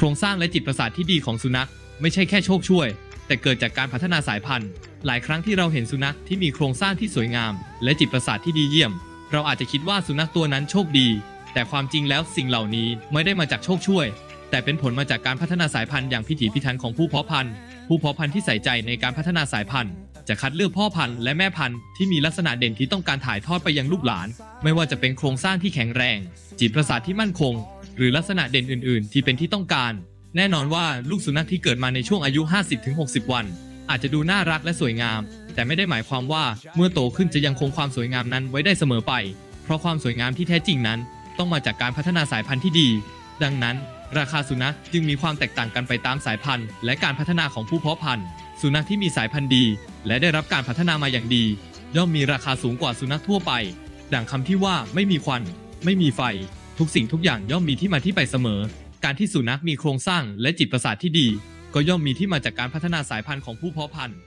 โครงสร้างและจิตประสาทที่ดีของสุนัข ไม่ใช่แค่โชคช่วย แต่เกิดจากการพัฒนาสายพันธุ์ หลายครั้งที่เราเห็นสุนัขที่มีโครงสร้างที่สวยงาม และจิตประสาทที่ดีเยี่ยม เราอาจจะคิดว่าสุนัขตัวนั้นโชคดี แต่ความจริงแล้วสิ่งเหล่านี้ไม่ได้มาจากโชคช่วย แต่เป็นผลมาจากการพัฒนาสายพันธุ์อย่างพิถีพิถันของผู้เพาะพันธุ์ ผู้เพาะพันธุ์ที่ใส่ใจในการพัฒนาสายพันธุ์จะคัดเลือกพ่อพันธุ์และแม่พันธุ์ที่มีลักษณะเด่นที่ต้องการถ่ายทอดไปยังลูกหลาน ไม่ว่าจะเป็นโครงสร้างที่แข็งแรง จิตประสาทที่มั่นคง หรือลักษณะเด่นอื่น ๆ ที่เป็นที่ต้องการ แน่นอนว่าลูกสุนัขที่เกิดมาในช่วงอายุ 50-60 วัน อาจจะดูน่ารักและสวยงาม แต่ไม่ได้หมายความว่าเมื่อโตขึ้นจะยังคงความสวยงามนั้นไว้ได้เสมอไป เพราะความสวยงามที่แท้จริงนั้น ต้องมาจากการพัฒนาสายพันธุ์ที่ดี ดังนั้น ราคาสุนัขจึงมีความแตกต่างกันไปตามสายพันธุ์ และการพัฒนาของผู้เพาะพันธุ์ สุนัขที่มีสายพันธุ์ดี และได้รับการพัฒนามาอย่างดี ย่อมมีราคาสูงกว่าสุนัขทั่วไป ดังคำที่ว่าไม่มีควัน ไม่มีไฟ ทุกสิ่งทุกอย่างย่อมมีที่มาที่ไปเสมอ การที่สุนัขมีโครงสร้างและจิตประสาทที่ดี ก็ย่อมมีที่มาจากการพัฒนาสายพันธุ์ของผู้เพาะพันธุ์